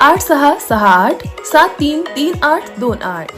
आठ सहा सहा आठ सात तीन तीन आठ दोन आठ.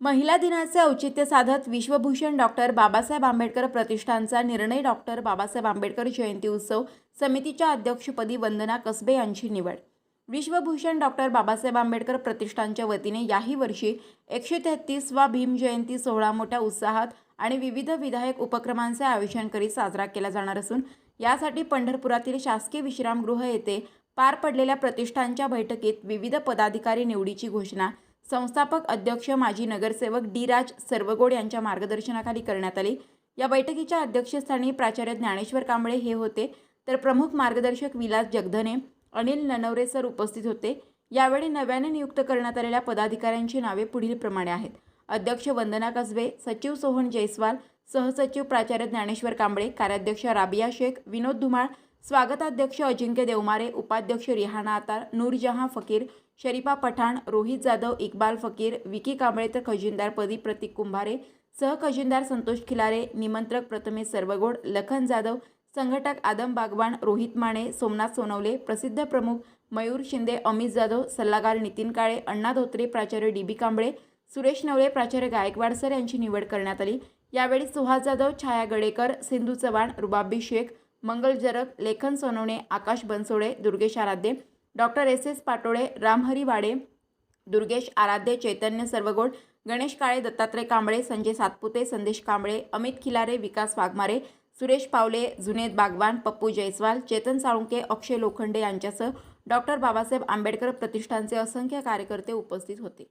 महिला दिनाचे औचित्य साधत विश्वभूषण डॉक्टर बाबासाहेब आंबेडकर प्रतिष्ठानचा निर्णय डॉक्टर बाबासाहेब आंबेडकर जयंती उत्सव समितीच्या अध्यक्षपदी वंदना कसबे यांची निवड. विश्वभूषण डॉक्टर बाबासाहेब आंबेडकर प्रतिष्ठानच्या वतीने याही वर्षी एकशे तेहतीसवा भीम जयंती सोहळा मोठ्या उत्साहात आणि विविध विधायक उपक्रमांचे आयोजन करीत साजरा केला जाणार असून यासाठी पंढरपुरातील शासकीय विश्रामगृह येथे पार पडलेल्या प्रतिष्ठानच्या बैठकीत विविध पदाधिकारी निवडीची घोषणा संस्थापक अध्यक्ष माजी नगरसेवक डी राज सर्वगोड यांच्या मार्गदर्शनाखाली करण्यात आली. या बैठकीच्या अध्यक्षस्थानी प्राचार्य ज्ञानेश्वर कांबळे हे होते. तर प्रमुख मार्गदर्शक विलास जगधने अनिल ननवरे सर उपस्थित होते. यावेळी नव्याने नियुक्त करण्यात आलेल्या पदाधिकाऱ्यांची नावे पुढीलप्रमाणे आहेत. अध्यक्ष वंदना कसबे सचिव सोहन जयस्वाल सहसचिव प्राचार्य ज्ञानेश्वर कांबळे कार्याध्यक्ष राबिया शेख विनोद धुमाळ स्वागताध्यक्ष अजिंक्य देवमारे उपाध्यक्ष रिहाना आतार नूरजहां फकीर शरीफा पठाण रोहित जाधव इक्बाल फकीर विकी कांबळे तर खजिनदारपदी प्रतीक कुंभारे सहखजिनदार संतोष खिलारे निमंत्रक प्रथमेश सर्वगोड लखन जाधव संघटक आदम बागवान रोहित माने सोमनाथ सोनवले प्रसिद्ध प्रमुख मयूर शिंदे अमित जाधव सल्लागार नितीन काळे अण्णा धोत्रे प्राचार्य डी बी कांबळे सुरेश नवळे प्राचार्य गायकवाड सर यांची निवड करण्यात आली. यावेळी सुहास जाधव छाया गडेकर सिंधू चव्हाण रुबाबी शेख मंगल जरक लेखन Sonawane Akash Bansode Durgesh Aradhye doctor S S Patole Ramhari Wade Durgesh Aradhye चैतन्य सर्वगोड गणेश काळे दत्तात्रय कांबळे संजय सातपुते संदेश कांबळे अमित खिलारे विकास वाघमारे सुरेश पावले जुनेद बागवान पप्पू जयस्वाल चेतन साळुंके अक्षय लोखंडे यांच्यासह डॉक्टर बाबासाहेब आंबेडकर प्रतिष्ठानचे असंख्य कार्यकर्ते उपस्थित होते.